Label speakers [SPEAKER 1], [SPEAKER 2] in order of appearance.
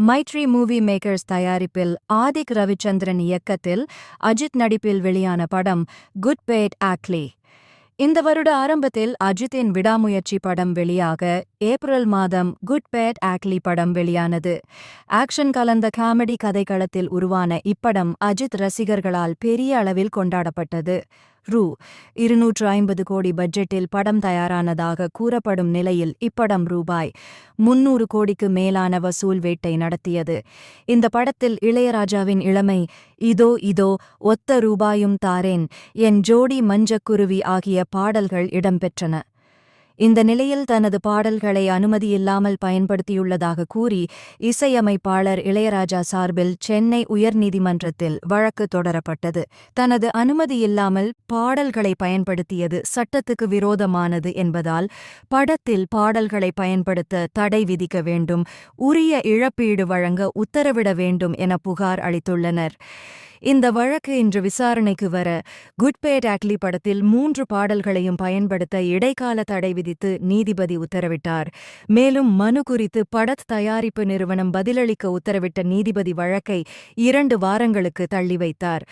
[SPEAKER 1] மைட்ரி movie makers தயாரிப்பில் ஆதிக் ரவிச்சந்திரன் இயக்கத்தில் அஜித் நடிப்பில் வெளியான படம் குட் பேட் ஆக்லி. இந்த வருட ஆரம்பத்தில் அஜித்தின் விடாமுயற்சி படம் வெளியாக ஏப்ரல் மாதம் குட் பேட் ஆக்லி படம் வெளியானது. ஆக்ஷன் கலந்த காமெடி கதைக்களத்தில் உருவான இப்படம் அஜித் ரசிகர்களால் பெரிய அளவில் கொண்டாடப்பட்டது. ரூ. இருநூற்று ஐம்பது கோடி பட்ஜெட்டில் படம் தயாரானதாக கூறப்படும் நிலையில் இப்படம் ரூபாய் முன்னூறு கோடிக்கு மேலான வசூல் வேட்டை நடத்தியது. இந்த படத்தில் இளையராஜாவின் இளமை இதோ இதோ ஒத்த ரூபாயும் தாரேன் என் ஜோடி மஞ்சக்குருவி ஆகிய பாடல்கள் இடம்பெற்றன. இந்த நிலையில் தனது பாடல்களை அனுமதியில்லாமல் பயன்படுத்தியுள்ளதாக கூறி இசையமைப்பாளர் இளையராஜா சார்பில் சென்னை உயர்நீதிமன்றத்தில் வழக்கு தொடரப்பட்டது. தனது அனுமதியில்லாமல் பாடல்களை பயன்படுத்தியது சட்டத்துக்கு விரோதமானது என்பதால் படத்தில் பாடல்களை பயன்படுத்த தடை விதிக்க வேண்டும் உரிய இழப்பீடு வழங்க உத்தரவிட வேண்டும் என புகார் அளித்துள்ளனர். இந்த வழக்கு இன்று விசாரணைக்கு வர குட்பேட் ஆக்லி படத்தில் மூன்று பாடல்களையும் பயன்படுத்த இடைக்கால தடை விதித்து நீதிபதி உத்தரவிட்டார். மேலும் மனு குறித்து படத் தயாரிப்பு நிறுவனம் பதிலளிக்க உத்தரவிட்ட நீதிபதி வழக்கை இரண்டு வாரங்களுக்கு தள்ளி வைத்தார்.